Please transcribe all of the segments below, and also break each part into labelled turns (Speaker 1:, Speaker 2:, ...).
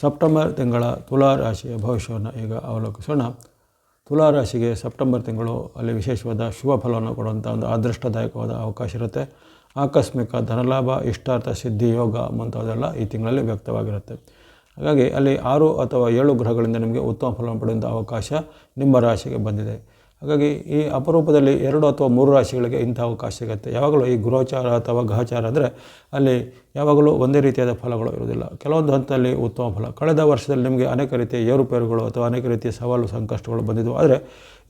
Speaker 1: September ತಿಂಗಳ ತುಲಾ ರಾಶಿಯ ಭವಿಷ್ಯವನ್ನು ಈಗ ಅವಲೋಕಿಸೋಣ. ತುಲಾ ರಾಶಿಗೆ ಸೆಪ್ಟೆಂಬರ್ ತಿಂಗಳು ಅಲ್ಲಿ ವಿಶೇಷವಾದ ಶುಭ ಫಲವನ್ನು ಕೊಡುವಂಥ ಒಂದು ಅದೃಷ್ಟದಾಯಕವಾದ ಅವಕಾಶ ಇರುತ್ತೆ. ಆಕಸ್ಮಿಕ ಧನಲಾಭ, ಇಷ್ಟಾರ್ಥ ಸಿದ್ಧಿ, ಯೋಗ ಮುಂತಾದೆಲ್ಲ ಈ ತಿಂಗಳಲ್ಲಿ ವ್ಯಕ್ತವಾಗಿರುತ್ತೆ. ಹಾಗಾಗಿ ಅಲ್ಲಿ ಆರು ಅಥವಾ ಏಳು ಗ್ರಹಗಳಿಂದ ನಿಮಗೆ ಉತ್ತಮ ಫಲವನ್ನು ಪಡೆಯುವಂಥ ಅವಕಾಶ ನಿಮ್ಮ ರಾಶಿಗೆ ಬಂದಿದೆ. ಹಾಗಾಗಿ ಈ ಅಪರೂಪದಲ್ಲಿ ಎರಡು ಅಥವಾ ಮೂರು ರಾಶಿಗಳಿಗೆ ಇಂಥ ಅವಕಾಶ ಸಿಗುತ್ತೆ ಯಾವಾಗಲೂ ಈ ಗೃಹಚಾರ ಅಥವಾ ಗ್ರಹಚಾರ ಅಂದರೆ ಅಲ್ಲಿ ಯಾವಾಗಲೂ ಒಂದೇ ರೀತಿಯಾದ ಫಲಗಳು ಇರುವುದಿಲ್ಲ. ಕೆಲವೊಂದು ಹಂತದಲ್ಲಿ ಉತ್ತಮ ಫಲ. ಕಳೆದ ವರ್ಷದಲ್ಲಿ ನಿಮಗೆ ಅನೇಕ ರೀತಿಯ ಏರುಪೇರುಗಳು ಅಥವಾ ಅನೇಕ ರೀತಿಯ ಸವಾಲು, ಸಂಕಷ್ಟಗಳು ಬಂದಿದ್ದವು ಆದರೆ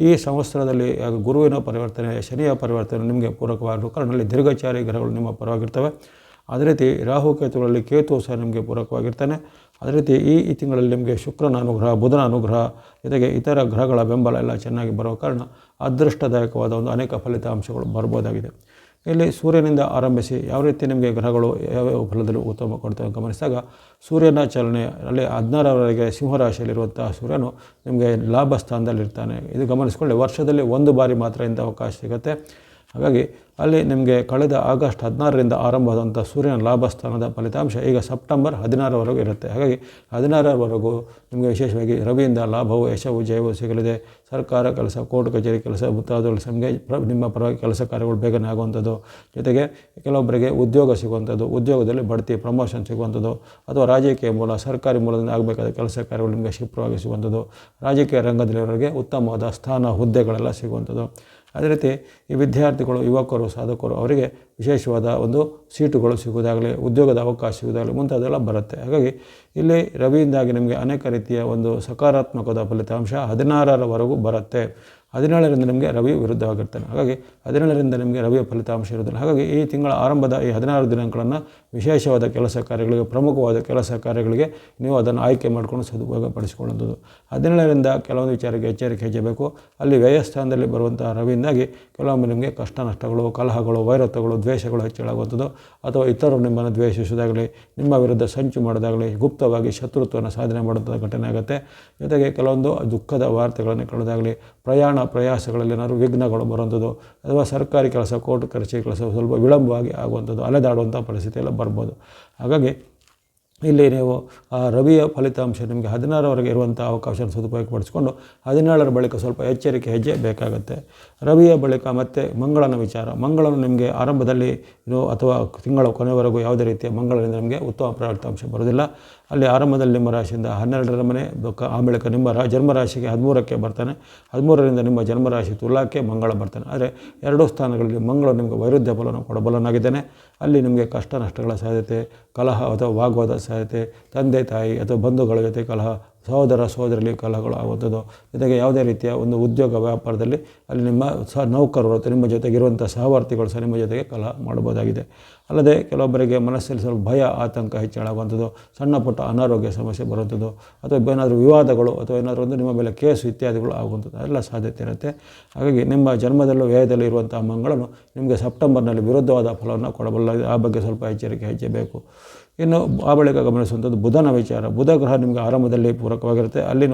Speaker 1: ಈ ಸಂವತ್ಸರದಲ್ಲಿ ಗುರುವಿನ ಪರಿವರ್ತನೆ, ಶನಿಯ ಪರಿವರ್ತನೆ ನಿಮಗೆ ಪೂರಕವಾಗಿರುವ ಕಾರಣ ಅಲ್ಲಿ ದೀರ್ಘಚಾರಿ ಗ್ರಹಗಳು ನಿಮ್ಮ ಪರವಾಗಿರ್ತವೆ. ಅದೇ ರೀತಿ ರಾಹು ಕೇತುಗಳಲ್ಲಿ ಕೇತು ಸಹ ನಿಮಗೆ ಪೂರಕವಾಗಿರ್ತಾನೆ. ಅದೇ ರೀತಿ ಈ ಈ ತಿಂಗಳಲ್ಲಿ ನಿಮಗೆ ಶುಕ್ರನ ಅನುಗ್ರಹ, ಬುಧನ ಅನುಗ್ರಹ, ಜೊತೆಗೆ ಇತರ ಗ್ರಹಗಳ ಬೆಂಬಲ ಎಲ್ಲ ಚೆನ್ನಾಗಿ ಬರುವ ಕಾರಣ ಅದೃಷ್ಟದಾಯಕವಾದ ಒಂದು ಅನೇಕ ಫಲಿತಾಂಶಗಳು ಬರ್ಬೋದಾಗಿದೆ. ಇಲ್ಲಿ ಸೂರ್ಯನಿಂದ ಆರಂಭಿಸಿ ಯಾವ ರೀತಿ ನಿಮಗೆ ಗ್ರಹಗಳು ಯಾವ್ಯಾವ ಫಲದಲ್ಲಿ ಉತ್ತಮ ಕೊಡ್ತವೆ ಗಮನಿಸಿದಾಗ ಸೂರ್ಯನ ಚಲನೆ ಅಲ್ಲಿ ಹದಿನಾರರವರೆಗೆ ಸಿಂಹರಾಶಿಯಲ್ಲಿರುವಂತಹ ಸೂರ್ಯನು ನಿಮಗೆ ಲಾಭ ಸ್ಥಾನದಲ್ಲಿರ್ತಾನೆ ಇದು ಗಮನಿಸಿಕೊಳ್ಳಿ, ವರ್ಷದಲ್ಲಿ ಒಂದು ಬಾರಿ ಮಾತ್ರ ಇಂಥ ಅವಕಾಶ ಸಿಗುತ್ತೆ. ಹಾಗಾಗಿ ಅಲ್ಲಿ ನಿಮಗೆ ಕಳೆದ ಆಗಸ್ಟ್ ಹದಿನಾರರಿಂದ ಆರಂಭವಾದಂಥ ಸೂರ್ಯನ ಲಾಭ ಸ್ಥಾನದ ಫಲಿತಾಂಶ ಈಗ ಸೆಪ್ಟೆಂಬರ್ ಹದಿನಾರವರೆಗೂ ಇರುತ್ತೆ. ಹಾಗಾಗಿ ಹದಿನಾರರವರೆಗೂ ನಿಮಗೆ ವಿಶೇಷವಾಗಿ ರವಿಯಿಂದ ಲಾಭವು ಯಶವು ಜಯವು ಸಿಗಲಿದೆ. ಸರ್ಕಾರ ಕೆಲಸ, ಕೋರ್ಟ್ ಕಚೇರಿ ಕೆಲಸ ಮುಂತಾದವುಗಳು ನಿಮಗೆ ಪ್ರ, ನಿಮ್ಮ ಪರವಾಗಿ ಕೆಲಸ ಕಾರ್ಯಗಳು ಬೇಗನೆ ಆಗುವಂಥದ್ದು. ಜೊತೆಗೆ ಕೆಲವೊಬ್ಬರಿಗೆ ಉದ್ಯೋಗ ಸಿಗುವಂಥದ್ದು, ಉದ್ಯೋಗದಲ್ಲಿ ಬಡ್ತಿ ಪ್ರಮೋಷನ್ ಸಿಗುವಂಥದ್ದು. ಅಥವಾ ರಾಜಕೀಯ ಮೂಲ, ಸರ್ಕಾರಿ ಮೂಲದಿಂದ ಆಗಬೇಕಾದ ಕೆಲಸ ಕಾರ್ಯಗಳು ನಿಮಗೆ ಕ್ಷಿಪ್ರವಾಗಿ ಸಿಗುವಂಥದ್ದು. ರಾಜಕೀಯ ರಂಗದಲ್ಲಿರೋರಿಗೆ ಉತ್ತಮವಾದ ಸ್ಥಾನ, ಹುದ್ದೆಗಳೆಲ್ಲ ಸಿಗುವಂಥದ್ದು. ಅದೇ ರೀತಿ ಈ ವಿದ್ಯಾರ್ಥಿಗಳು, ಯುವಕರು, ಸಾಧಕರು ಅವರಿಗೆ ವಿಶೇಷವಾದ ಒಂದು ಸೀಟುಗಳು ಸಿಗುವುದಾಗಲಿ, ಉದ್ಯೋಗದ ಅವಕಾಶ ಸಿಗುವುದಾಗಲಿ ಮುಂತಾದೆಲ್ಲ ಬರುತ್ತೆ. ಹಾಗಾಗಿ ಇಲ್ಲಿ ರವಿಯಿಂದಾಗಿ ನಿಮಗೆ ಅನೇಕ ರೀತಿಯ ಒಂದು ಸಕಾರಾತ್ಮಕದ ಫಲಿತಾಂಶ ಹದಿನಾರರವರೆಗೂ ಬರುತ್ತೆ. ಹದಿನೇಳರಿಂದ ನಿಮಗೆ ರವಿ ವಿರುದ್ಧವಾಗಿರ್ತಾನೆ. ಹಾಗಾಗಿ ಹದಿನೇಳರಿಂದ ನಿಮಗೆ ರವಿಯ ಫಲಿತಾಂಶ ಇರೋದಿಲ್ಲ ಹಾಗಾಗಿ ಈ ತಿಂಗಳ ಆರಂಭದ ಈ ಹದಿನಾರು ದಿನಾಂಕಗಳನ್ನು ವಿಶೇಷವಾದ ಕೆಲಸ ಕಾರ್ಯಗಳಿಗೆ, ಪ್ರಮುಖವಾದ ಕೆಲಸ ಕಾರ್ಯಗಳಿಗೆ ನೀವು ಅದನ್ನು ಆಯ್ಕೆ ಮಾಡಿಕೊಂಡು ಸದುಪಯೋಗಪಡಿಸಿಕೊಳ್ಳುವಂಥದ್ದು ಹದಿನೇಳರಿಂದ ಕೆಲವೊಂದು ವಿಚಾರಕ್ಕೆ ಎಚ್ಚರಿಕೆ ಹೆಚ್ಚಬೇಕು ಅಲ್ಲಿ ವ್ಯಯಸ್ಥಾನದಲ್ಲಿ ಬರುವಂತಹ ರವಿಯಿಂದಾಗಿ ಕೆಲವೊಮ್ಮೆ ನಿಮಗೆ ಕಷ್ಟ ನಷ್ಟಗಳು, ಕಲಹಗಳು ವೈರತ್ವಗಳು ದ್ವೇಷಗಳು ಹೆಚ್ಚಳಾಗುವಂಥದ್ದು ಅಥವಾ ಇತರರು ನಿಮ್ಮನ್ನು ದ್ವೇಷಿಸುವುದಾಗಲಿ ನಿಮ್ಮ ವಿರುದ್ಧ ಸಂಚು ಮಾಡೋದಾಗಲಿ, ಗುಪ್ತವಾಗಿ ಶತ್ರುತ್ವವನ್ನು ಸಾಧನೆ ಮಾಡುವಂಥ ಘಟನೆ ಆಗುತ್ತೆ. ಜೊತೆಗೆ ಕೆಲವೊಂದು ದುಃಖದ ವಾರ್ತೆಗಳನ್ನು ಕೇಳೋದಾಗಲಿ ಪ್ರಯಾಣ ಪ್ರಯಾಸಗಳಲ್ಲಿ ಏನಾದರೂ ವಿಘ್ನಗಳು ಬರುವಂಥದ್ದು, ಅಥವಾ ಸರ್ಕಾರಿ ಕೆಲಸ, ಕೋರ್ಟ್ ಕಚೇರಿ ಕೆಲಸ ಸ್ವಲ್ಪ ವಿಳಂಬವಾಗಿ ಆಗುವಂಥದ್ದು ಅಲೆದಾಡುವಂಥ ಪರಿಸ್ಥಿತಿ ಎಲ್ಲ ಬರ್ಬೋದು. ಹಾಗಾಗಿ ಇಲ್ಲಿ ನೀವು, ಆ ರವಿಯ ಫಲಿತಾಂಶ ನಿಮಗೆ ಹದಿನಾರವರೆಗೆ ಇರುವಂಥ ಅವಕಾಶವನ್ನು ಸದುಪಯೋಗಪಡಿಸಿಕೊಂಡು ಹದಿನೇಳರ ಬಳಿಕ ಸ್ವಲ್ಪ ಎಚ್ಚರಿಕೆ ಹೆಜ್ಜೆ ಬೇಕಾಗುತ್ತೆ. ರವಿಯ ಬಳಿಕ ಮತ್ತೆ ಮಂಗಳನ ವಿಚಾರ. ಮಂಗಳನು ನಿಮಗೆ ಆರಂಭದಲ್ಲಿ ಅಥವಾ ತಿಂಗಳ ಕೊನೆವರೆಗೂ ಯಾವುದೇ ರೀತಿಯ ಮಂಗಳದಿಂದ ನಿಮಗೆ ಉತ್ತಮ ಫಲಿತಾಂಶ ಬರೋದಿಲ್ಲ ಅಲ್ಲಿ ಆರಂಭದಲ್ಲಿ ನಿಮ್ಮ ರಾಶಿಯಿಂದ ಹನ್ನೆರಡರ ಮನೆ ಆ ಬಳಿಕ ನಿಮ್ಮ ರಾ, ಜನ್ಮರಾಶಿಗೆ ಹದಿಮೂರಕ್ಕೆ ಬರ್ತಾನೆ. ಹದಿಮೂರರಿಂದ ನಿಮ್ಮ ಜನ್ಮರಾಶಿ ತುಲಾಕ್ಕೆ ಮಂಗಳ ಬರ್ತಾನೆ. ಆದರೆ ಎರಡೂ ಸ್ಥಾನಗಳಲ್ಲಿ ಮಂಗಳ ನಿಮಗೆ ವೈರುಧ್ಯ ಬಲವನ್ನು ಕೊಡಬಲನಾಗಿದ್ದಾನೆ ಅಲ್ಲಿ ನಿಮಗೆ ಕಷ್ಟ ನಷ್ಟಗಳ ಸಾಧ್ಯತೆ, ಕಲಹ ಅಥವಾ ವಾಗ್ವಾದ ಸಾಧ್ಯತೆ, ತಂದೆ, ತಾಯಿ ಅಥವಾ ಬಂಧುಗಳ ಜೊತೆ ಕಲಹ ಸಹೋದರ ಸಹೋದರಲ್ಲಿ ಕಲಹಗಳು ಆಗುವಂಥದ್ದು. ಜೊತೆಗೆ ಯಾವುದೇ ರೀತಿಯ ಒಂದು ಉದ್ಯೋಗ ವ್ಯಾಪಾರದಲ್ಲಿ ಅಲ್ಲಿ ನಿಮ್ಮ ಸಹ ನೌಕರರು ಅಥವಾ ನಿಮ್ಮ ಜೊತೆಗಿರುವಂಥ ಸಹವರ್ತಿಗಳು ಸಹ ನಿಮ್ಮ ಜೊತೆಗೆ ಕಲಹ ಮಾಡಬಹುದಾಗಿದೆ. ಅಲ್ಲದೆ ಕೆಲವೊಬ್ಬರಿಗೆ ಮನಸ್ಸಲ್ಲಿ ಸ್ವಲ್ಪ ಭಯ, ಆತಂಕ ಹೆಚ್ಚಳಾಗುವಂಥದ್ದು, ಸಣ್ಣ ಪುಟ್ಟ ಅನಾರೋಗ್ಯ ಸಮಸ್ಯೆ ಬರುವಂಥದ್ದು, ಅಥವಾ ಏನಾದರೂ ವಿವಾದಗಳು, ಅಥವಾ ಏನಾದರೂ ಒಂದು ನಿಮ್ಮ ಮೇಲೆ ಕೇಸು ಇತ್ಯಾದಿಗಳು ಆಗುವಂಥದ್ದು ಎಲ್ಲ ಸಾಧ್ಯತೆ ಇರುತ್ತೆ. ಹಾಗಾಗಿ ನಿಮ್ಮ ಜನ್ಮದಲ್ಲೂ ವ್ಯಯದಲ್ಲಿ ಇರುವಂಥ ಮಂಗಳನು ನಿಮಗೆ ಸೆಪ್ಟೆಂಬರ್ನಲ್ಲಿ ವಿರುದ್ಧವಾದ ಫಲವನ್ನು ಕೊಡಬಲ್ಲ, ಆ ಬಗ್ಗೆ ಸ್ವಲ್ಪ ಎಚ್ಚರಿಕೆ ಹೆಚ್ಚಬೇಕು. ಇನ್ನು ಆ ಬಳಿಕ ಗಮನಿಸುವಂಥದ್ದು ಬುಧನ ವಿಚಾರ. ಬುಧ ಗ್ರಹ ನಿಮಗೆ ಆರಂಭದಲ್ಲಿ ಪೂರಕವಾಗಿರುತ್ತೆ. ಅಲ್ಲಿ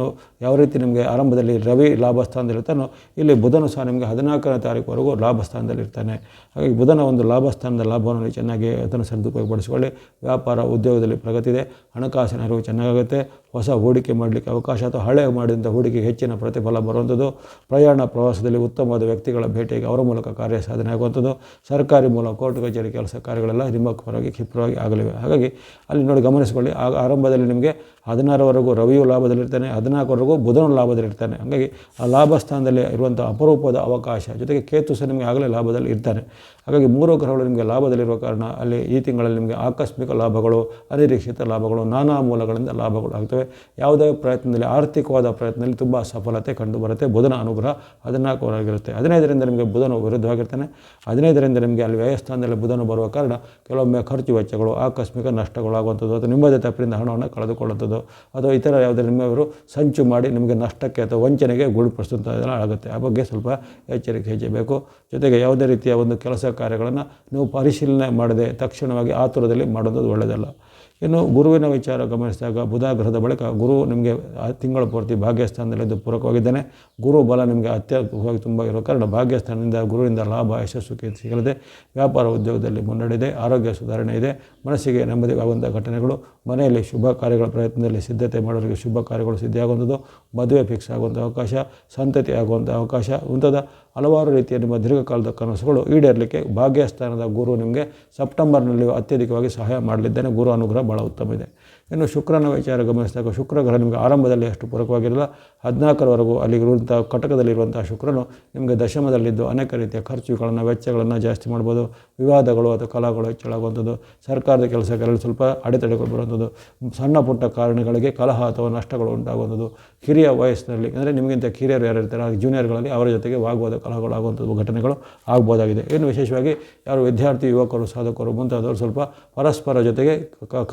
Speaker 1: ಯಾವ ರೀತಿ ನಿಮಗೆ ಆರಂಭದಲ್ಲಿ ರವಿ ಲಾಭ ಸ್ಥಾನದಲ್ಲಿರ್ತಾನೋ ಇಲ್ಲಿ ಬುಧನು ಸಹ ನಿಮಗೆ ಹದಿನಾಲ್ಕನೇ ತಾರೀಕುವರೆಗೂ ಲಾಭ ಸ್ಥಾನದಲ್ಲಿರ್ತಾನೆ ಹಾಗಾಗಿ ಬುಧನ ಒಂದು ಲಾಭ ಸ್ಥಾನದ ಲಾಭವನ್ನು ಚೆನ್ನಾಗಿ ಅದನ್ನು ಸದುಪಯೋಗಪಡಿಸಿಕೊಳ್ಳಿ. ವ್ಯಾಪಾರ ಉದ್ಯೋಗದಲ್ಲಿ ಪ್ರಗತಿ ಇದೆ ಹಣಕಾಸಿನ ಅರಿವು ಚೆನ್ನಾಗುತ್ತೆ ಹೊಸ ಹೂಡಿಕೆ ಮಾಡಲಿಕ್ಕೆ ಅವಕಾಶ ಅಥವಾ ಹಳೆ ಮಾಡಿದಂಥ ಹೂಡಿಕೆಗೆ ಹೆಚ್ಚಿನ ಪ್ರತಿಫಲ ಬರುವಂಥದ್ದು ಪ್ರಯಾಣ ಪ್ರವಾಸದಲ್ಲಿ ಉತ್ತಮವಾದ ವ್ಯಕ್ತಿಗಳ ಭೇಟಿಗೆ ಅವರ ಮೂಲಕ ಕಾರ್ಯ ಸಾಧನೆ ಆಗುವಂಥದ್ದು ಸರ್ಕಾರಿ ಮೂಲ ಕೋರ್ಟ್ ಕಚೇರಿ ಕೆಲಸ ಕಾರ್ಯಗಳೆಲ್ಲ ನಿಮ್ಮ ಪರವಾಗಿ ಕ್ಷಿಪ್ರವಾಗಿ ಆಗಲಿವೆ. ಹಾಗಾಗಿ ಅಲ್ಲಿ ನೋಡಿ ಗಮನಿಸಿಕೊಳ್ಳಿ, ಆಗ ಆರಂಭದಲ್ಲಿ ನಿಮಗೆ ಹದಿನಾರವರೆಗೂ ರವಿಯು ಲಾಭದಲ್ಲಿರ್ತಾನೆ ಹದಿನಾಲ್ಕವರೆಗೂ ಬುಧನ ಲಾಭದಲ್ಲಿರ್ತಾನೆ. ಹಾಗಾಗಿ ಆ ಲಾಭ ಸ್ಥಾನದಲ್ಲಿ ಇರುವಂಥ ಅಪರೂಪದ ಅವಕಾಶ, ಜೊತೆಗೆ ಕೇತು ಸಹ ನಿಮಗೆ ಆಗಲೇ ಲಾಭದಲ್ಲಿ ಇರ್ತಾನೆ. ಹಾಗಾಗಿ ಮೂರು ಗ್ರಹಗಳು ನಿಮಗೆ ಲಾಭದಲ್ಲಿರುವ ಕಾರಣ ಅಲ್ಲಿ ಈ ತಿಂಗಳಲ್ಲಿ ನಿಮಗೆ ಆಕಸ್ಮಿಕ ಲಾಭಗಳು, ಅನಿರೀಕ್ಷಿತ ಲಾಭಗಳು, ನಾನಾ ಮೂಲಗಳಿಂದ ಲಾಭಗಳು ಆಗ್ತವೆ. ಯಾವುದೇ ಪ್ರಯತ್ನದಲ್ಲಿ, ಆರ್ಥಿಕವಾದ ಪ್ರಯತ್ನದಲ್ಲಿ ತುಂಬ ಸಫಲತೆ ಕಂಡು ಬರುತ್ತೆ ಬುಧನ ಅನುಗ್ರಹ ಹದಿನಾಲ್ಕವರಾಗಿರುತ್ತೆ. ಹದಿನೈದರಿಂದ ನಿಮಗೆ ಬುಧನು ವಿರುದ್ಧವಾಗಿರ್ತಾನೆ ಹದಿನೈದರಿಂದ ನಿಮಗೆ ಅಲ್ಲಿ ವ್ಯಯಸ್ಥಾನದಲ್ಲಿ ಬುಧನು ಬರುವ ಕಾರಣ ಕೆಲವೊಮ್ಮೆ ಖರ್ಚು ವೆಚ್ಚಗಳು, ಆಕಸ್ಮಿಕ ನಷ್ಟಗಳು ಆಗುವಂಥದ್ದು ಅಥವಾ ನಿಮ್ಮದೇ ತಪ್ಪಿನಿಂದ ಹಣವನ್ನು ಕಳೆದುಕೊಳ್ಳುವಂಥದ್ದು ಅಥವಾ ಇತರ ಯಾವುದೇ ನಿಮ್ಮವರು ಸಂಚು ಮಾಡಿ ನಿಮಗೆ ನಷ್ಟಕ್ಕೆ ಅಥವಾ ವಂಚನೆಗೆ ಗುರಿಪಡಿಸುವಂಥದ್ದೆಲ್ಲ ಆಗುತ್ತೆ. ಆ ಬಗ್ಗೆ ಸ್ವಲ್ಪ ಎಚ್ಚರಿಕೆ ಹೆಚ್ಚಬೇಕು. ಜೊತೆಗೆ ಯಾವುದೇ ರೀತಿಯ ಒಂದು ಕೆಲಸ ಕಾರ್ಯಗಳನ್ನು ನೀವು ಪರಿಶೀಲನೆ ಮಾಡದೆ ತಕ್ಷಣವಾಗಿ ಆತುರದಲ್ಲಿ ಮಾಡೋದು ಒಳ್ಳೆಯದಲ್ಲ. ಇನ್ನು ಗುರುವಿನ ವಿಚಾರ ಗಮನಿಸಿದಾಗ ಬುಧ ಗ್ರಹದ ಬಳಿಕ ಗುರು ನಿಮಗೆ ತಿಂಗಳ ಪೂರ್ತಿ ಭಾಗ್ಯಸ್ಥಾನದಲ್ಲಿದ್ದು ಪೂರಕವಾಗಿದ್ದಾನೆ. ಗುರು ಬಲ ನಿಮಗೆ ಅತ್ಯದ್ಭುತವಾಗಿ ತುಂಬ ಇರೋ ಕಾರಣ ಭಾಗ್ಯಸ್ಥಾನದಿಂದ ಗುರುವಿಂದ ಲಾಭ, ಯಶಸ್ಸು ಸಿಗಲಿದೆ. ವ್ಯಾಪಾರ ಉದ್ಯೋಗದಲ್ಲಿ ಮುನ್ನಡೆಯಿದೆ ಆರೋಗ್ಯ ಸುಧಾರಣೆ ಇದೆ, ಮನಸ್ಸಿಗೆ ನೆಮ್ಮದಿ ಆಗುವಂಥ ಘಟನೆಗಳು, ಮನೆಯಲ್ಲಿ ಶುಭ ಕಾರ್ಯಗಳ ಪ್ರಯತ್ನದಲ್ಲಿ ಸಿದ್ಧತೆ ಮಾಡೋರಿಗೆ ಶುಭ ಕಾರ್ಯಗಳು ಸಿದ್ಧಿಯಾಗುವಂಥದ್ದು, ಮದುವೆ ಫಿಕ್ಸ್ ಆಗುವಂಥ ಅವಕಾಶ, ಸಂತತಿ ಆಗುವಂಥ ಅವಕಾಶ, ಮುಂತಾದ ಹಲವಾರು ರೀತಿಯ ನಿಮ್ಮ ದೀರ್ಘಕಾಲದ ಕನಸುಗಳು ಈಡೇರಲಿಕ್ಕೆ ಭಾಗ್ಯಸ್ಥಾನದ ಗುರು ನಿಮಗೆ ಸೆಪ್ಟೆಂಬರ್ನಲ್ಲಿ ಅತ್ಯಧಿಕವಾಗಿ ಸಹಾಯ ಮಾಡಲಿದ್ದೇನೆ. ಗುರು ಅನುಗ್ರಹ ಭಾಳ ಉತ್ತಮ ಇದೆ. ಇನ್ನು ಶುಕ್ರನ ವಿಚಾರ ಗಮನಿಸಿದಾಗ ಶುಕ್ರ ಗ್ರಹ ನಿಮಗೆ ಆರಂಭದಲ್ಲಿ ಅಷ್ಟು ಪೂರಕವಾಗಿರಲ್ಲ. ಹದಿನಾಲ್ಕರವರೆಗೂ ಅಲ್ಲಿರುವಂಥ ಕಟಕದಲ್ಲಿರುವಂಥ ಶುಕ್ರನು ನಿಮಗೆ ದಶಮದಲ್ಲಿದ್ದು ಅನೇಕ ರೀತಿಯ ಖರ್ಚುಗಳನ್ನು, ವೆಚ್ಚಗಳನ್ನು ಜಾಸ್ತಿ ಮಾಡ್ಬೋದು. ವಿವಾದಗಳು ಅಥವಾ ಕಲಹಗಳು ಹೆಚ್ಚಳಾಗುವಂಥದ್ದು. ಸರ್ಕಾರದ ಕೆಲಸಗಳಲ್ಲಿ ಸ್ವಲ್ಪ ಅಡೆತಡೆಗಳು ಬರುವಂಥದ್ದು. ಸಣ್ಣ ಪುಟ್ಟ ಕಾರಣಗಳಿಗೆ ಕಲಹ ಅಥವಾ ನಷ್ಟಗಳು ಉಂಟಾಗುವಂಥದ್ದು. ಹಿರಿಯ ವಯಸ್ಸಿನಲ್ಲಿ, ಅಂದರೆ ನಿಮಗಿಂತ ಕಿರಿಯರು ಯಾರು ಇರ್ತಾರೆ ಜೂನಿಯರ್ಗಳಲ್ಲಿ ಅವರ ಜೊತೆಗೆ ವಾಗ್ವಾದ ಕಲಹಗಳಾಗುವಂಥದ್ದು ಘಟನೆಗಳು ಆಗ್ಬೋದಾಗಿದೆ. ಇನ್ನು ವಿಶೇಷವಾಗಿ ಯಾರು ವಿದ್ಯಾರ್ಥಿ, ಯುವಕರು, ಸಾಧಕರು ಮುಂತಾದವರು ಸ್ವಲ್ಪ ಪರಸ್ಪರ ಜೊತೆಗೆ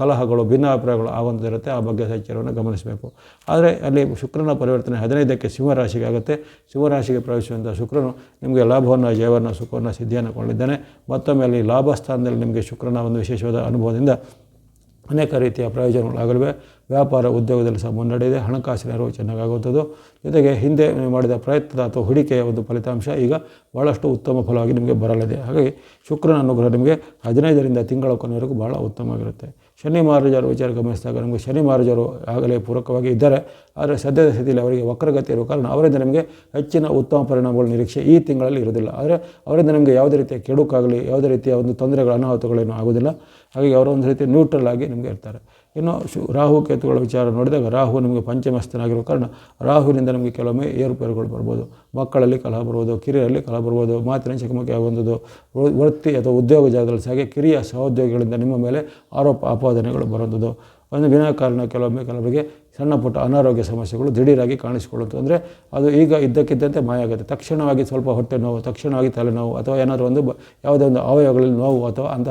Speaker 1: ಕಲಹಗಳು, ಭಿನ್ನಾಭಿಪ್ರಾಯಗಳು ಆಗುವಂಥದ್ದಿರುತ್ತೆ ಆ ಬಗ್ಗೆ ಎಚ್ಚರವನ್ನು ಗಮನಿಸಬೇಕು. ಆದರೆ ಅಲ್ಲಿ ಶುಕ್ರನ ಪರಿವರ್ತನೆ ಹದಿನೈದಕ್ಕೆ ಸಿಂಹರಾಶಿಗೆ ಆಗುತ್ತೆ ಸಿಂಹರಾಶಿಗೆ ಪ್ರವೇಶಿಸುವಂಥ ಶುಕ್ರನು ನಿಮಗೆ ಲಾಭವನ್ನು, ಜಯವನ್ನು, ಸುಖವನ್ನು ಸಿದ್ಧಿಯನ್ನು ಕೊಂಡಿದ್ದಾನೆ ಮತ್ತೊಮ್ಮೆ ಅಲ್ಲಿ ಲಾಭ ಸ್ಥಾನದಲ್ಲಿ ನಿಮಗೆ ಶುಕ್ರನ ಒಂದು ವಿಶೇಷವಾದ ಅನುಭವದಿಂದ ಅನೇಕ ರೀತಿಯ ಪ್ರಯೋಜನಗಳಾಗಲಿವೆ. ವ್ಯಾಪಾರ ಉದ್ಯೋಗದಲ್ಲಿ ಸಹ ಮುನ್ನಡೆಯಿದೆ ಹಣಕಾಸಿನ ನೆರವು ಚೆನ್ನಾಗಾಗುವಂಥದ್ದು. ಜೊತೆಗೆ ಹಿಂದೆ ಮಾಡಿದ ಪ್ರಯತ್ನದ ಅಥವಾ ಹೂಡಿಕೆಯ ಒಂದು ಫಲಿತಾಂಶ ಈಗ ಭಾಳಷ್ಟು ಉತ್ತಮ ಫಲವಾಗಿ ನಿಮಗೆ ಬರಲಿದೆ. ಹಾಗಾಗಿ ಶುಕ್ರನ ಅನುಗ್ರಹ ನಿಮಗೆ ಹದಿನೈದರಿಂದ ತಿಂಗಳ ಕೊನೆವರೆಗೂ ಭಾಳ ಉತ್ತಮವಾಗಿರುತ್ತೆ. ಶನಿ ಮಹಾರಾಜರ ವಿಚಾರ ಗಮನಿಸಿದಾಗ ನಮಗೆ ಶನಿ ಮಹಾರಾಜರು ಆಗಲೇ ಪೂರಕವಾಗಿ ಇದ್ದಾರೆ, ಆದರೆ ಸದ್ಯದ ಸ್ಥಿತಿಯಲ್ಲಿ ಅವರಿಗೆ ವಕ್ರಗತಿ ಇರುವ ಕಾರಣ ಅವರಿಂದ ನಮಗೆ ಹೆಚ್ಚಿನ ಉತ್ತಮ ಪರಿಣಾಮಗಳ ನಿರೀಕ್ಷೆ ಈ ತಿಂಗಳಲ್ಲಿ ಇರೋದಿಲ್ಲ ಆದರೆ ಅವರಿಂದ ನಮಗೆ ಯಾವುದೇ ರೀತಿಯ ಕೆಡುಕಾಗಲಿ, ಯಾವುದೇ ರೀತಿಯ ಒಂದು ತೊಂದರೆಗಳ, ಅನಾಹುತಗಳೇನು ಆಗೋದಿಲ್ಲ ಹಾಗಾಗಿ ಅವರು ಒಂದು ರೀತಿ ನ್ಯೂಟ್ರಲ್ ಆಗಿ ನಿಮಗೆ ಇರ್ತಾರೆ. ಇನ್ನು ಶು, ರಾಹು ಕೇತುಗಳ ವಿಚಾರ ನೋಡಿದಾಗ ರಾಹು ನಿಮಗೆ ಪಂಚಮಸ್ತನಾಗಿರೋ ಕಾರಣ ರಾಹುವಿನಿಂದ ನಮಗೆ ಕೆಲವೊಮ್ಮೆ ಏರುಪೇರುಗಳು ಬರ್ಬೋದು. ಮಕ್ಕಳಲ್ಲಿ ಕಲಹ ಬರ್ಬೋದು ಕಿರಿಯರಲ್ಲಿ ಕಲಹ ಬರ್ಬೋದು ಮಾತಿನ ಚಕಮಕಿ ಆಗುವಂಥದ್ದು ವೃತ್ತಿ ಅಥವಾ ಉದ್ಯೋಗ ಜಾಗದಲ್ಲಿ ಸಹ ಹಾಗೆ ಕಿರಿಯ ಸಹೋದ್ಯೋಗಿಗಳಿಂದ ನಿಮ್ಮ ಮೇಲೆ ಆರೋಪ, ಆಪಾದನೆಗಳು ಬರುವಂಥದ್ದು. ಒಂದು ವಿನಾಕಾರಣ ಕೆಲವೊಮ್ಮೆ ಕೆಲವರಿಗೆ ಸಣ್ಣ ಪುಟ್ಟ ಅನಾರೋಗ್ಯ ಸಮಸ್ಯೆಗಳು ದಿಢೀರಾಗಿ ಕಾಣಿಸಿಕೊಳ್ಳುತ್ತೆ ಅಂದರೆ ಅದು ಈಗ ಇದ್ದಕ್ಕಿದ್ದಂತೆ ಮಾಯ ಆಗುತ್ತೆ ತಕ್ಷಣವಾಗಿ ಸ್ವಲ್ಪ ಹೊಟ್ಟೆ ನೋವು, ತಕ್ಷಣವಾಗಿ ತಲೆನೋವು ಅಥವಾ ಏನಾದರೂ ಒಂದು ಯಾವುದೇ ಒಂದು ಅವಯವಗಳಲ್ಲಿ ನೋವು ಅಥವಾ ಅಂಥ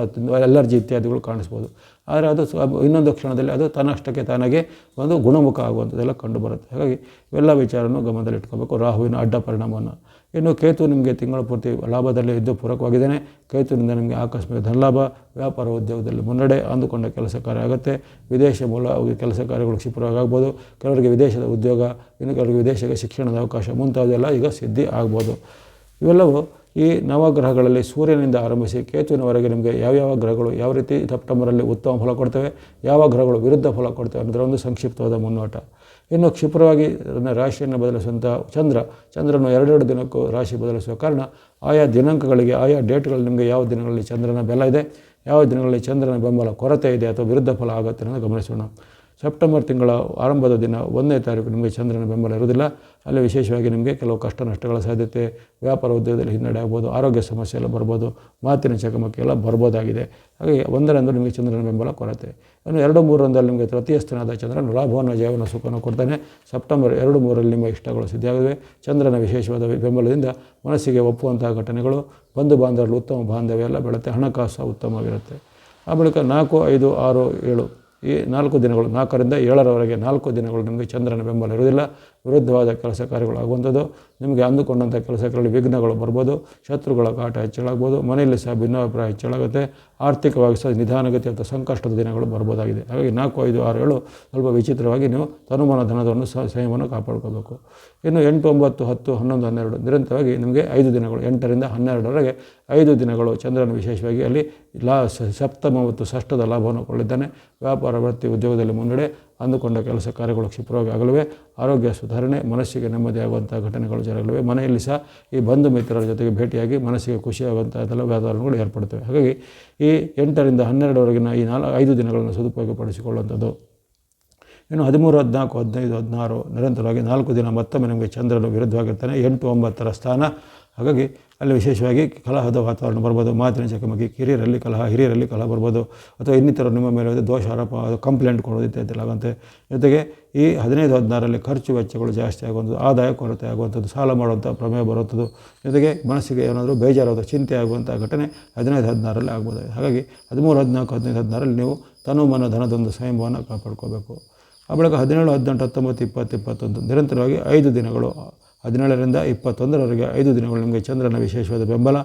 Speaker 1: ಅಲರ್ಜಿ ಇತ್ಯಾದಿಗಳು ಕಾಣಿಸ್ಬೋದು. ಆದರೆ ಅದು ಇನ್ನೊಂದು ಕ್ಷಣದಲ್ಲಿ ಅದು ತನ್ನಷ್ಟಕ್ಕೆ ತಾನಾಗೆ ಒಂದು ಗುಣಮುಖ ಆಗುವಂಥದ್ದೆಲ್ಲ ಕಂಡುಬರುತ್ತೆ ಹಾಗಾಗಿ ಇವೆಲ್ಲ ವಿಚಾರವನ್ನು ಗಮನದಲ್ಲಿಟ್ಕೋಬೇಕು ರಾಹುವಿನ ಅಡ್ಡ ಪರಿಣಾಮವನ್ನು. ಇನ್ನು ಕೇತು ನಿಮಗೆ ತಿಂಗಳ ಪೂರ್ತಿ ಲಾಭದಲ್ಲಿ ಇದ್ದು ಪೂರಕವಾಗಿದ್ದಾನೆ. ಕೇತುವಿನಿಂದ ನಿಮಗೆ ಆಕಸ್ಮಿಕ ಧನಲಾಭ ವ್ಯಾಪಾರ ಉದ್ಯೋಗದಲ್ಲಿ ಮುನ್ನಡೆ ಅಂದುಕೊಂಡ ಕೆಲಸ ಕಾರ್ಯ ಆಗುತ್ತೆ. ವಿದೇಶ ಮೂಲ ಕೆಲಸ ಕಾರ್ಯಗಳು ಕ್ಷಿಪ್ರವಾಗಬಹುದು ಕೆಲವರಿಗೆ ವಿದೇಶದ ಉದ್ಯೋಗ, ಇನ್ನು ಕೆಲವರಿಗೆ ವಿದೇಶಕ್ಕೆ ಶಿಕ್ಷಣದ ಅವಕಾಶ ಮುಂತಾದೆಲ್ಲ ಈಗ ಸಿದ್ಧಿ ಆಗ್ಬೋದು. ಇವೆಲ್ಲವೂ ಈ ನವಗ್ರಹಗಳಲ್ಲಿ ಸೂರ್ಯನಿಂದ ಆರಂಭಿಸಿ ಕೇತುವಿನವರೆಗೆ ನಿಮಗೆ ಯಾವ್ಯಾವ ಗ್ರಹಗಳು ಯಾವ ರೀತಿ ಸೆಪ್ಟೆಂಬರಲ್ಲಿ ಉತ್ತಮ ಫಲ ಕೊಡ್ತವೆ, ಯಾವ ಗ್ರಹಗಳು ವಿರುದ್ಧ ಫಲ ಕೊಡ್ತವೆ ಅನ್ನೋದರ ಒಂದು ಸಂಕ್ಷಿಪ್ತವಾದ ಮುನ್ನೋಟ. ಇನ್ನು ಕ್ಷಿಪ್ರವಾಗಿ ಅದನ್ನು ರಾಶಿಯನ್ನು ಬದಲಿಸುವಂಥ ಚಂದ್ರ, ಚಂದ್ರನು ಎರಡೆರಡು ದಿನಕ್ಕೂ ರಾಶಿ ಬದಲಿಸುವ ಕಾರಣ ಆಯಾ ದಿನಾಂಕಗಳಿಗೆ, ಆಯಾ ಡೇಟ್ಗಳು ನಿಮಗೆ ಯಾವ ದಿನಗಳಲ್ಲಿ ಚಂದ್ರನ ಬೆಲ ಇದೆ, ಯಾವ ದಿನಗಳಲ್ಲಿ ಚಂದ್ರನ ಬೆಂಬಲ ಕೊರತೆ ಇದೆ ಅಥವಾ ವಿರುದ್ಧ ಫಲ ಆಗುತ್ತೆ ಅನ್ನೋದು ಗಮನಿಸೋಣ. ಸೆಪ್ಟೆಂಬರ್ ತಿಂಗಳ ಆರಂಭದ ದಿನ ಒಂದನೇ ತಾರೀಕು ನಿಮಗೆ ಚಂದ್ರನ ಬೆಂಬಲ ಇರುವುದಿಲ್ಲ. ಅಲ್ಲಿ ವಿಶೇಷವಾಗಿ ನಿಮಗೆ ಕೆಲವು ಕಷ್ಟ ನಷ್ಟಗಳ ಸಾಧ್ಯತೆ, ವ್ಯಾಪಾರ ಉದ್ಯೋಗದಲ್ಲಿ ಹಿನ್ನಡೆ ಆಗ್ಬೋದು, ಆರೋಗ್ಯ ಸಮಸ್ಯೆ ಎಲ್ಲ ಬರ್ಬೋದು, ಮಾತಿನ ಚಕಮಕಿ ಎಲ್ಲ ಬರ್ಬೋದಾಗಿದೆ. ಹಾಗೆ ಒಂದರಂದು ನಿಮಗೆ ಚಂದ್ರನ ಬೆಂಬಲ ಕೊರತೆ. ಇನ್ನು ಎರಡು ಮೂರರಂದಲ್ಲಿ ನಿಮಗೆ ತೃತೀಯ ಸ್ಥಾನದ ಚಂದ್ರನ ಲಾಭವನ್ನು, ಜಯವನ್ನು, ಸುಖವನ್ನು ಕೊಡ್ತಾನೆ. ಸೆಪ್ಟೆಂಬರ್ ಎರಡು ಮೂರರಲ್ಲಿ ನಿಮ್ಮ ಇಷ್ಟಗಳು ಸಿದ್ಧಿಯಾಗಿವೆ ಚಂದ್ರನ ವಿಶೇಷವಾದ ಬೆಂಬಲದಿಂದ ಮನಸ್ಸಿಗೆ ಒಪ್ಪುವಂತಹ ಘಟನೆಗಳು, ಬಂಧು ಬಾಂಧವರಲ್ಲಿ ಉತ್ತಮ ಬಾಂಧವ್ಯ ಎಲ್ಲ ಬೆಳೆಯುತ್ತೆ, ಹಣಕಾಸು ಉತ್ತಮವಾಗಿರುತ್ತೆ. ಆ ಬಳಿಕ ನಾಲ್ಕು, ಐದು, ಆರು, ಏಳು. ಈ ನಾಲ್ಕು ದಿನಗಳು ನಾಲ್ಕರಿಂದ ಏಳರವರೆಗೆ ನಾಲ್ಕು ದಿನಗಳು ನಿಮಗೆ ಚಂದ್ರನ ಬೆಂಬಲ ಇರುವುದಿಲ್ಲ. ವಿರುದ್ಧವಾದ ಕೆಲಸ ಕಾರ್ಯಗಳಾಗುವಂಥದ್ದು, ನಿಮಗೆ ಅಂದುಕೊಂಡಂಥ ಕೆಲಸಗಳಲ್ಲಿ ವಿಘ್ನಗಳು ಬರ್ಬೋದು, ಶತ್ರುಗಳ ಕಾಟ ಹೆಚ್ಚಳಾಗ್ಬೋದು, ಮನೆಯಲ್ಲಿ ಸಹ ಭಿನ್ನಾಭಿಪ್ರಾಯ ಹೆಚ್ಚಳಾಗುತ್ತೆ, ಆರ್ಥಿಕವಾಗಿ ಸಹ ನಿಧಾನಗತಿ ಅಥವಾ ಸಂಕಷ್ಟದ ದಿನಗಳು ಬರ್ಬೋದಾಗಿದೆ. ಹಾಗಾಗಿ ನಾಲ್ಕು, ಐದು, ಆರು, ಏಳು ಸ್ವಲ್ಪ ವಿಚಿತ್ರವಾಗಿ ನೀವು ತನುಮಾನ ಧನವನ್ನು ಸಹ ಸಂಯಮವನ್ನು ಕಾಪಾಡ್ಕೋಬೇಕು. ಇನ್ನು ಎಂಟು, ಒಂಬತ್ತು, ಹತ್ತು, ಹನ್ನೊಂದು, ಹನ್ನೆರಡು ನಿರಂತರವಾಗಿ ನಿಮಗೆ ಐದು ದಿನಗಳು, ಎಂಟರಿಂದ ಹನ್ನೆರಡರವರೆಗೆ ಐದು ದಿನಗಳು ಚಂದ್ರನ ವಿಶೇಷವಾಗಿ ಅಲ್ಲಿ ಲಾ ಸಪ್ತಮ ಮತ್ತು ಷಷ್ಠದ ಲಾಭವನ್ನು ಕೊಳ್ಳಿದ್ದಾನೆ ವ್ಯಾಪಾರ, ವೃತ್ತಿ, ಉದ್ಯೋಗದಲ್ಲಿ ಮುನ್ನಡೆ ಅಂದುಕೊಂಡ ಕೆಲಸ ಕಾರ್ಯಗಳು ಕ್ಷಿಪ್ರವಾಗಿ ಆಗಲಿವೆ. ಆರೋಗ್ಯ ಸುಧಾರಣೆ, ಮನಸ್ಸಿಗೆ ನೆಮ್ಮದಿಯಾಗುವಂಥ ಘಟನೆಗಳು ಜರಗಲಿವೆ. ಮನೆಯಲ್ಲಿ ಸಹ ಈ ಬಂಧು ಮಿತ್ರರ ಜೊತೆಗೆ ಭೇಟಿಯಾಗಿ ಮನಸ್ಸಿಗೆ ಖುಷಿಯಾಗುವಂಥ ಎಲ್ಲ ವಾತಾವರಣಗಳು ಏರ್ಪಡ್ತವೆ ಹಾಗಾಗಿ ಈ ಎಂಟರಿಂದ ಹನ್ನೆರಡವರೆಗಿನ ಈ ನಾಲ್ಕು ಐದು ದಿನಗಳನ್ನು ಸದುಪಯೋಗಪಡಿಸಿಕೊಳ್ಳುವಂಥದ್ದು. ಇನ್ನು ಹದಿಮೂರು, ಹದಿನಾಲ್ಕು, ಹದಿನೈದು, ಹದಿನಾರು, ನಿರಂತರವಾಗಿ ನಾಲ್ಕು ದಿನ ಮತ್ತೊಮ್ಮೆ ನಮಗೆ ಚಂದ್ರನು ವಿರುದ್ಧವಾಗಿರ್ತಾನೆ. ಎಂಟು, ಒಂಬತ್ತರ ಸ್ಥಾನ. ಹಾಗಾಗಿ ಅಲ್ಲಿ ವಿಶೇಷವಾಗಿ ಕಲಹದ ವಾತಾವರಣ ಬರ್ಬೋದು, ಮಾತಿನ ಚಕಮಕಿ, ಕಿರಿಯರಲ್ಲಿ ಕಲಹ, ಹಿರಿಯರಲ್ಲಿ ಕಲಹ ಬರ್ಬೋದು, ಅಥವಾ ಇನ್ನಿತರ ನಿಮ್ಮ ಮೇಲೆ ದೋಷ, ಆರೋಪ ಕಂಪ್ಲೇಂಟ್ ಕೊಡೋದು ಇತ್ಯಾದಿ ಆಗುತ್ತೆ. ಜೊತೆಗೆ ಈ ಹದಿನೈದು, ಹದಿನಾರರಲ್ಲಿ ಖರ್ಚು ವೆಚ್ಚಗಳು ಜಾಸ್ತಿ ಆಗುವಂಥದ್ದು, ಆದಾಯ ಕೊರತೆ ಆಗುವಂಥದ್ದು, ಸಾಲ ಮಾಡುವಂಥ ಪ್ರಮೇಯ ಬರುವಂಥದ್ದು, ಜೊತೆಗೆ ಮನಸ್ಸಿಗೆ ಏನಾದರೂ ಬೇಜಾರಾದ ಚಿಂತೆ ಆಗುವಂಥ ಘಟನೆ ಹದಿನೈದು, ಹದಿನಾರರಲ್ಲಿ ಆಗ್ಬೋದು ಹಾಗಾಗಿ ಹದಿಮೂರು, ಹದಿನಾಲ್ಕು, ಹದಿನೈದು, ಹದಿನಾರರಲ್ಲಿ ನೀವು ತನು ಮನ ಧನದೊಂದು ಸಂಯಮವನ್ನು ಕಾಪಾಡ್ಕೋಬೇಕು. ಆ ಬಳಿಕ ಹದಿನೇಳು, ಹದಿನೆಂಟು, ಹತ್ತೊಂಬತ್ತು, ಇಪ್ಪತ್ತು, ಇಪ್ಪತ್ತೊಂದು, ನಿರಂತರವಾಗಿ ಐದು ದಿನಗಳು ಹದಿನೇಳರಿಂದ ಇಪ್ಪತ್ತೊಂದರವರೆಗೆ ಐದು ದಿನಗಳು ನಿಮಗೆ ಚಂದ್ರನ ವಿಶೇಷವಾದ ಬೆಂಬಲ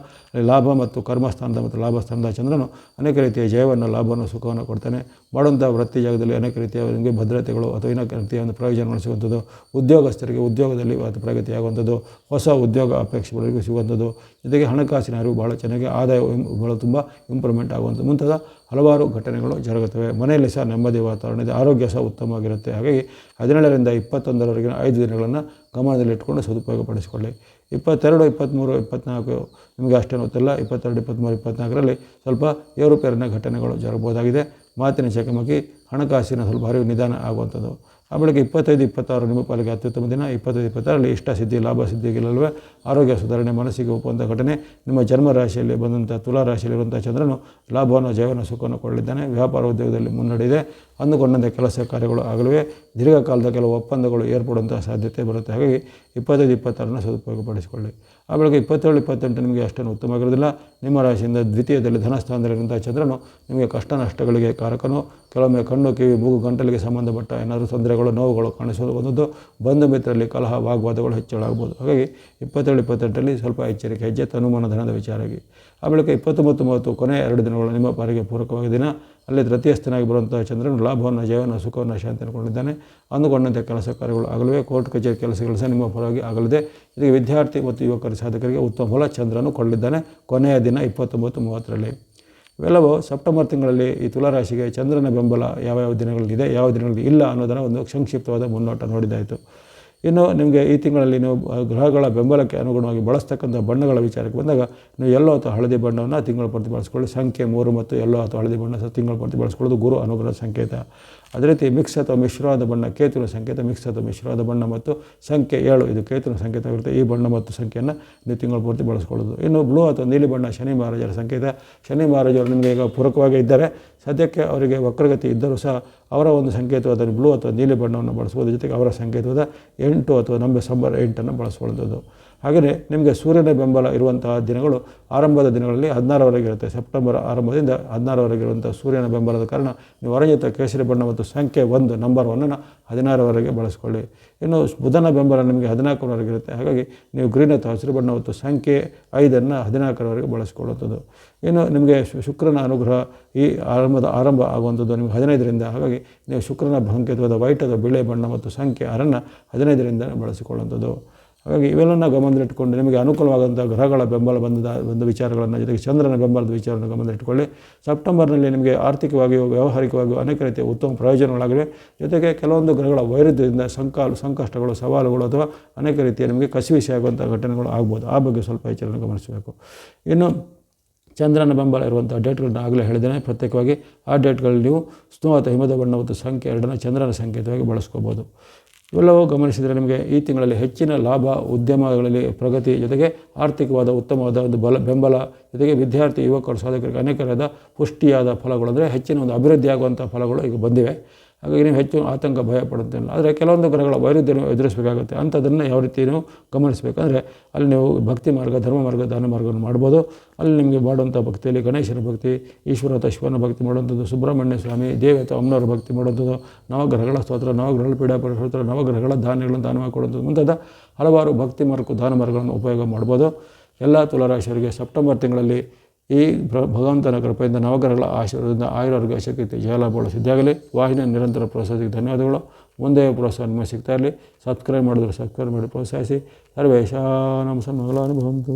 Speaker 1: ಲಾಭ ಮತ್ತು ಕರ್ಮಸ್ಥಾನದ ಮತ್ತು ಲಾಭಸ್ಥಾನದ ಚಂದ್ರನು ಅನೇಕ ರೀತಿಯ ಜಯವನ್ನು, ಲಾಭವನ್ನು, ಸುಖವನ್ನು ಕೊಡ್ತಾನೆ. ಮಾಡುವಂಥ ವೃತ್ತಿ ಜಾಗದಲ್ಲಿ ಅನೇಕ ರೀತಿಯ ನಿಮಗೆ ಭದ್ರತೆಗಳು ಅಥವಾ ಇನ್ನೊಂದು ರೀತಿಯ ಒಂದು ಪ್ರಯೋಜನಗಳು ಸಿಗುವಂಥದ್ದು. ಉದ್ಯೋಗಸ್ಥರಿಗೆ ಉದ್ಯೋಗದಲ್ಲಿ ಪ್ರಗತಿಯಾಗುವಂಥದ್ದು. ಹೊಸ ಉದ್ಯೋಗ ಅಪೇಕ್ಷೆಗಳಿಗೆ ಸಿಗುವಂಥದ್ದು. ಜೊತೆಗೆ ಹಣಕಾಸಿನ ಅರಿವು ಭಾಳ ಚೆನ್ನಾಗಿ ಆದಾಯ ಭಾಳ ತುಂಬ ಇಂಪ್ರೂವ್ಮೆಂಟ್ ಆಗುವಂಥ ಮುಂತಾದ ಹಲವಾರು ಘಟನೆಗಳು ಜರುಗುತ್ತವೆ. ಮನೆಯಲ್ಲಿ ಸಹ ನೆಮ್ಮದಿ ವಾತಾವರಣ ಇದೆ. ಆರೋಗ್ಯ ಸಹ ಉತ್ತಮವಾಗಿರುತ್ತೆ. ಹಾಗಾಗಿ ಹದಿನೇಳರಿಂದ ಇಪ್ಪತ್ತೊಂದರವರೆಗಿನ ಐದು ದಿನಗಳನ್ನು ಗಮನದಲ್ಲಿಟ್ಕೊಂಡು ಸದುಪಯೋಗಪಡಿಸಿಕೊಳ್ಳಿ. ಇಪ್ಪತ್ತೆರಡು ಇಪ್ಪತ್ತ್ಮೂರು ಇಪ್ಪತ್ತ್ನಾಲ್ಕು ನಿಮಗೆ ಅಷ್ಟೇ ಗೊತ್ತಿಲ್ಲ. ಇಪ್ಪತ್ತೆರಡು ಇಪ್ಪತ್ತ್ಮೂರು ಇಪ್ಪತ್ತ್ನಾಲ್ಕರಲ್ಲಿ ಸ್ವಲ್ಪ ಏರುಪೇರಿನ ಘಟನೆಗಳು ಜರಬಹುದಾಗಿದೆ ಮಾತಿನ ಚಕಮಕಿ, ಹಣಕಾಸಿನ ಸ್ವಲ್ಪ ಅರಿವು ನಿಧಾನ ಆಗುವಂಥದ್ದು. ಆ ಬಳಿಕ ಇಪ್ಪತ್ತೈದು, ಇಪ್ಪತ್ತಾರು ನಿಮ್ಮ ಪಾಲಿಗೆ ಅತ್ಯುತ್ತಮ ದಿನ, ಇಪ್ಪತ್ತೈದು ಇಪ್ಪತ್ತಾರಲ್ಲಿ ಇಷ್ಟ ಸಿದ್ಧಿ, ಲಾಭ ಸಿದ್ಧಿಗಳಲ್ವೇ ಆರೋಗ್ಯ, ಸುಧಾರಣೆ ಮನಸ್ಸಿಗೆ ಒಪ್ಪುವಂಥ ಘಟನೆ, ನಿಮ್ಮ ಜನ್ಮ ರಾಶಿಯಲ್ಲಿ ಬಂದಂಥ ತುಲಾ ರಾಶಿಯಲ್ಲಿರುವಂಥ ಚಂದ್ರನು ಲಾಭವನ್ನು, ಜಯವನ್ನು, ಸುಖವನ್ನು ಕೊಡಲಿದ್ದಾನೆ. ವ್ಯಾಪಾರ ಉದ್ಯೋಗದಲ್ಲಿ ಮುನ್ನಡೆದಿದೆ ಅಂದುಕೊಂಡಂಥ ಕೆಲಸ ಕಾರ್ಯಗಳು ಆಗಲಿವೆ. ದೀರ್ಘಕಾಲದ ಕೆಲವು ಒಪ್ಪಂದಗಳು ಏರ್ಪಡುವಂಥ ಸಾಧ್ಯತೆ ಬರುತ್ತೆ. ಹಾಗಾಗಿ ಇಪ್ಪತ್ತೈದು, ಇಪ್ಪತ್ತಾರನ್ನು ಸದುಪಯೋಗಪಡಿಸಿಕೊಳ್ಳಿ. ಆ ಬಳಿಕ ಇಪ್ಪತ್ತೇಳು, ಇಪ್ಪತ್ತೆಂಟು ನಿಮಗೆ ಅಷ್ಟೇನು ಉತ್ತಮವಾಗಿರೋದಿಲ್ಲ ನಿಮ್ಮ ರಾಶಿಯಿಂದ ದ್ವಿತೀಯದಲ್ಲಿ ಧನಸ್ಥಾನದಲ್ಲಿರುವಂಥ ಚಂದ್ರನು ನಿಮಗೆ ಕಷ್ಟ ನಷ್ಟಗಳಿಗೆ ಕಾರಕನು. ಕೆಲವೊಮ್ಮೆ ಕಣ್ಣು, ಕಿವಿ, ಮೂಗು, ಗಂಟಲಿಗೆ ಸಂಬಂಧಪಟ್ಟ ಏನಾದರೂ ತೊಂದರೆಗಳು, ನೋವುಗಳು ಕಾಣಿಸೋದು ಬಂದದ್ದು. ಬಂಧು ಮಿತ್ರರಲ್ಲಿ ಕಲಹ, ವಾಗ್ವಾದಗಳು ಹೆಚ್ಚಳಾಗ್ಬೋದು ಹಾಗಾಗಿ ಇಪ್ಪತ್ತೇಳು, ಇಪ್ಪತ್ತೆಂಟರಲ್ಲಿ ಸ್ವಲ್ಪ ಎಚ್ಚರಿಕೆ ಹೆಜ್ಜೆ ತನುಮಾನ ಧನದ ವಿಚಾರವಾಗಿ ಆ ಬಳಿಕ ಇಪ್ಪತ್ತೊಂಬತ್ತು, ಮೂವತ್ತು ಕೊನೆಯ ಎರಡು ದಿನಗಳು ನಿಮ್ಮ ಪಾರಿಗೆ ಪೂರಕವಾಗಿ ದಿನ. ಅಲ್ಲಿ ತೃತೀಯಸ್ಥನಾಗಿ ಬರುವಂಥ ಚಂದ್ರನು ಲಾಭವನ್ನು, ಜಯವನ್ನು, ಸುಖವನ್ನು ಶಾಂತಿ ಕೊಂಡಿದ್ದಾನೆ ಅಂದುಕೊಂಡಂತೆ ಕೆಲಸ ಕಾರ್ಯಗಳು ಆಗಲವೇ. ಕೋರ್ಟ್, ಕಚೇರಿ ಕೆಲಸಗಳು ಸಹ ನಿಮ್ಮ ಫಲವಾಗಿ ಆಗಲಿದೆ. ಇದಕ್ಕೆ ವಿದ್ಯಾರ್ಥಿ ಮತ್ತು ಯುವಕರ ಸಾಧಕರಿಗೆ ಉತ್ತಮ ಫಲ ಚಂದ್ರನು ಕೊಳ್ಳಿದ್ದಾನೆ ಕೊನೆಯ ದಿನ ಇಪ್ಪತ್ತೊಂಬತ್ತು ಮೂವತ್ತರಲ್ಲಿ. ಇವೆಲ್ಲವೂ ಸೆಪ್ಟೆಂಬರ್ ತಿಂಗಳಲ್ಲಿ ಈ ತುಲಾರಾಶಿಗೆ ಚಂದ್ರನ ಬೆಂಬಲ ಯಾವ ಯಾವ ದಿನಗಳಲ್ಲಿದೆ ಯಾವ ದಿನಗಳಲ್ಲಿ ಇಲ್ಲ ಅನ್ನೋದನ್ನು ಒಂದು ಸಂಕ್ಷಿಪ್ತವಾದ ಮುನ್ನೋಟ ನೋಡಿದಾಯಿತು. ಇನ್ನು ನಿಮಗೆ ಈ ತಿಂಗಳಲ್ಲಿ ನೀವು ಗ್ರಹಗಳ ಬೆಂಬಲಕ್ಕೆ ಅನುಗುಣವಾಗಿ ಬಳಸ್ತಕ್ಕಂಥ ಬಣ್ಣಗಳ ವಿಚಾರಕ್ಕೆ ಬಂದಾಗ, ನೀವು ಎಲ್ಲೋ ಅಥವಾ ಹಳದಿ ಬಣ್ಣವನ್ನು ತಿಂಗಳ ಪ್ರತಿ ಬಳಸ್ಕೊಳ್ಳಿ. ಸಂಖ್ಯೆ ಮೂರು ಮತ್ತು ಎಲ್ಲೋ ಅಥವಾ ಹಳದಿ ಬಣ್ಣ ಸಹ ತಿಂಗಳ ಪ್ರತಿ ಬಳಸ್ಕೊಳ್ಳೋದು ಗುರು ಅನುಗ್ರಹ ಸಂಕೇತ. ಅದೇ ರೀತಿ ಮಿಕ್ಸ್ ಅಥವಾ ಮಿಶ್ರವಾದ ಬಣ್ಣ, ಕೇತುವಿನ ಸಂಕೇತ, ಮಿಕ್ಸ್ ಅಥವಾ ಮಿಶ್ರವಾದ ಬಣ್ಣ ಮತ್ತು ಸಂಖ್ಯೆ ಏಳು, ಇದು ಕೇತುವಿನ ಸಂಕೇತ ಆಗಿರುತ್ತೆ. ಈ ಬಣ್ಣ ಮತ್ತು ಸಂಖ್ಯೆಯನ್ನು ನೀವು ತಿಂಗಳ ಪೂರ್ತಿ ಬಳಸ್ಕೊಳ್ಳೋದು. ಇನ್ನು ಬ್ಲೂ ಅಥವಾ ನೀಲಿ ಬಣ್ಣ, ಶನಿ ಮಹಾರಾಜರ ಸಂಕೇತ. ಶನಿ ಮಹಾರಾಜರು ನಿಮಗೆ ಈಗ ಪೂರಕವಾಗಿ ಇದ್ದರೆ. ಸದ್ಯಕ್ಕೆ ಅವರಿಗೆ ವಕ್ರಗತಿ ಇದ್ದರೂ ಸಹ ಅವರ ಒಂದು ಸಂಕೇತವಾದ ಬ್ಲೂ ಅಥವಾ ನೀಲಿ ಬಣ್ಣವನ್ನು ಬಳಸ್ಬೋದು, ಜೊತೆಗೆ ಅವರ ಸಂಕೇತವಾದ ಎಂಟು ಅಥವಾ ನಂಬೆ ಸಂಬರ್ ಎಂಟನ್ನು ಬಳಸ್ಕೊಳ್ಳೋದು ಹಾಗೆಯೇ ನಿಮಗೆ ಸೂರ್ಯನ ಬೆಂಬಲ ಇರುವಂತಹ ದಿನಗಳು ಆರಂಭದ ದಿನಗಳಲ್ಲಿ ಹದಿನಾರವರೆಗೆ ಇರುತ್ತೆ. ಸೆಪ್ಟೆಂಬರ್ ಆರಂಭದಿಂದ ಹದಿನಾರವರೆಗೆ ಇರುವಂಥ ಸೂರ್ಯನ ಬೆಂಬಲದ ಕಾರಣ ನೀವು ಅರಜಿತ ಕೇಸರಿ ಬಣ್ಣ ಮತ್ತು ಸಂಖ್ಯೆ ಒಂದು ನಂಬರ್ ಒನ್ನನ್ನು ಹದಿನಾರವರೆಗೆ ಬಳಸ್ಕೊಳ್ಳಿ. ಇನ್ನು ಬುಧನ ಬೆಂಬಲ ನಿಮಗೆ ಹದಿನಾಲ್ಕರವರೆಗೆ ಇರುತ್ತೆ. ಹಾಗಾಗಿ ನೀವು ಗ್ರೀನ್ ಅಥವಾ ಹಸಿರು ಬಣ್ಣ ಮತ್ತು ಸಂಖ್ಯೆ ಐದನ್ನು ಹದಿನಾಲ್ಕರವರೆಗೆ ಬಳಸ್ಕೊಳ್ಳುವಂಥದ್ದು. ಇನ್ನು ನಿಮಗೆ ಶುಕ್ರನ ಅನುಗ್ರಹ ಈ ಆರಂಭದ ಆರಂಭ ಆಗುವಂಥದ್ದು ನಿಮಗೆ ಹದಿನೈದರಿಂದ. ಹಾಗಾಗಿ ನೀವು ಶುಕ್ರನ ಸಂಕೇತವಾದ ವೈಟ್ ಅಥವಾ ಬಿಳೆ ಬಣ್ಣ ಮತ್ತು ಸಂಖ್ಯೆ ಆರನ್ನು ಹದಿನೈದರಿಂದ ಬಳಸಿಕೊಳ್ಳುವಂಥದ್ದು. ಹಾಗಾಗಿ ಇವೆಲ್ಲನ ಗಮನದಲ್ಲಿಟ್ಟುಕೊಂಡು ನಿಮಗೆ ಅನುಕೂಲವಾದಂಥ ಗ್ರಹಗಳ ಬೆಂಬಲ ಬಂದ ಬಂದ ವಿಚಾರಗಳನ್ನು ಜೊತೆಗೆ ಚಂದ್ರನ ಬೆಂಬಲದ ವಿಚಾರವನ್ನು ಗಮನದಲ್ಲಿಟ್ಟುಕೊಳ್ಳಿ ಸೆಪ್ಟೆಂಬರ್ನಲ್ಲಿ ನಿಮಗೆ ಆರ್ಥಿಕವಾಗಿಯೂ ವ್ಯಾವಹಾರಿಕವಾಗಿಯೂ ಅನೇಕ ರೀತಿಯ ಉತ್ತಮ ಪ್ರಯೋಜನಗಳಾಗಿವೆ. ಜೊತೆಗೆ ಕೆಲವೊಂದು ಗ್ರಹಗಳ ವೈರುಧ್ಯದಿಂದ ಸಂಕಾಲು, ಸಂಕಷ್ಟಗಳು, ಸವಾಲುಗಳು ಅಥವಾ ಅನೇಕ ರೀತಿಯ ನಿಮಗೆ ಕಸಿವಿಸಿಯಾಗುವಂಥ ಘಟನೆಗಳು ಆಗ್ಬೋದು. ಆ ಬಗ್ಗೆ ಸ್ವಲ್ಪ ಎಚ್ಚರವನ್ನು ಗಮನಿಸಬೇಕು. ಇನ್ನು ಚಂದ್ರನ ಬೆಂಬಲ ಇರುವಂಥ ಡೇಟ್ಗಳನ್ನ ಆಗಲೇ ಹೇಳಿದ್ದೇನೆ. ಪ್ರತ್ಯೇಕವಾಗಿ ಆ ಡೇಟ್ಗಳಲ್ಲಿ ನೀವು ಸ್ನೋ ಅಥವಾ ಹಿಮದ ಬಣ್ಣ ಮತ್ತು ಸಂಖ್ಯೆ ಎರಡನ್ನ ಚಂದ್ರನ ಸಂಕೇತವಾಗಿ ಬಳಸ್ಕೋಬೋದು. ಇವೆಲ್ಲವೂ ಗಮನಿಸಿದರೆ ನಿಮಗೆ ಈ ತಿಂಗಳಲ್ಲಿ ಹೆಚ್ಚಿನ ಲಾಭ, ಉದ್ಯಮಗಳಲ್ಲಿ ಪ್ರಗತಿ ಜೊತೆಗೆ ಆರ್ಥಿಕವಾದ ಉತ್ತಮವಾದ ಒಂದು ಬಲ, ಬೆಂಬಲ ಜೊತೆಗೆ ವಿದ್ಯಾರ್ಥಿ, ಯುವಕರು, ಸಾಧಕರಿಗೆ ಅನೇಕರಾದ ಪುಷ್ಟಿಯಾದ ಫಲಗಳು, ಅಂದರೆ ಹೆಚ್ಚಿನ ಒಂದು ಅಭಿವೃದ್ಧಿಯಾಗುವಂಥ ಫಲಗಳು ಈಗ ಬಂದಿವೆ. ಹಾಗಾಗಿ ನೀವು ಹೆಚ್ಚು ಆತಂಕ ಭಯ ಪಡುತ್ತಿಲ್ಲ ಆದರೆ ಕೆಲವೊಂದು ಗ್ರಹಗಳ ವೈರುಧ್ಯ ಎದುರಿಸಬೇಕಾಗುತ್ತೆ. ಅಂಥದ್ದನ್ನು ಯಾವ ರೀತಿ ನೀವು ಗಮನಿಸಬೇಕಂದ್ರೆ ಅಲ್ಲಿ ನೀವು ಭಕ್ತಿ ಮಾರ್ಗ, ಧರ್ಮ ಮಾರ್ಗ, ದಾನ ಮಾರ್ಗವನ್ನು ಮಾಡ್ಬೋದು. ಅಲ್ಲಿ ನಿಮಗೆ ಮಾಡುವಂಥ ಭಕ್ತಿಯಲ್ಲಿ ಗಣೇಶನ ಭಕ್ತಿ, ಈಶ್ವರ ಅಥವಾ ಶಿವನ ಭಕ್ತಿ ಮಾಡುವಂಥದ್ದು, ಸುಬ್ರಹ್ಮಣ್ಯ ಸ್ವಾಮಿ ದೇವಿ ಅಥವಾ ಅಮ್ಮನವರ ಭಕ್ತಿ ಮಾಡುವಂಥದ್ದು, ನವಗ್ರಹಗಳ ಸ್ತೋತ್ರ, ನವಗ್ರಹಗಳ ಪೀಡಾಪರ ಸ್ತೋತ್ರ ನವಗ್ರಹಗಳ ಧಾನ್ಯಗಳನ್ನು ದಾನ ಮಾಡಿಕೊಡುವಂಥದ್ದು ಮುಂತಾದ ಹಲವಾರು ಭಕ್ತಿ ಮಾರ್ಗ ದಾನ ಮಾರ್ಗಗಳನ್ನು ಉಪಯೋಗ ಮಾಡ್ಬೋದು. ಎಲ್ಲ ತುಲಾರಾಶಿಯವರಿಗೆ ಸೆಪ್ಟೆಂಬರ್ ತಿಂಗಳಲ್ಲಿ ಈ ಭಗವಂತನ ಕೃಪೆಯಿಂದ ನವಗ್ರಹಗಳ ಆಶೀರ್ವಾದದಿಂದ ಆಯುರ್ವರ್ಗ ಶಕ್ತಿ ಜಾಲ ಸಿದ್ಧಾಗಲಿ ವಾಹಿನಿಯ ನಿರಂತರ ಪ್ರೋತ್ಸಾಹಕ್ಕೆ ಧನ್ಯವಾದಗಳು. ಮುಂದೆ ಪ್ರೋತ್ಸಾಹ ನಿಮಗೆ ಸಿಗ್ತಾ ಇರಲಿ. ಸಬ್ಸ್ಕ್ರೈಬ್ ಮಾಡಿದ್ರೆ ಸಬ್ಸ್ಕ್ರೈಬ್ ಮಾಡಿ ಪ್ರೋತ್ಸಾಹಿಸಿ. ಸರ್ವೇಶಾನಂ ಸನ್ಮಂಗಲಾನುಭವಂತು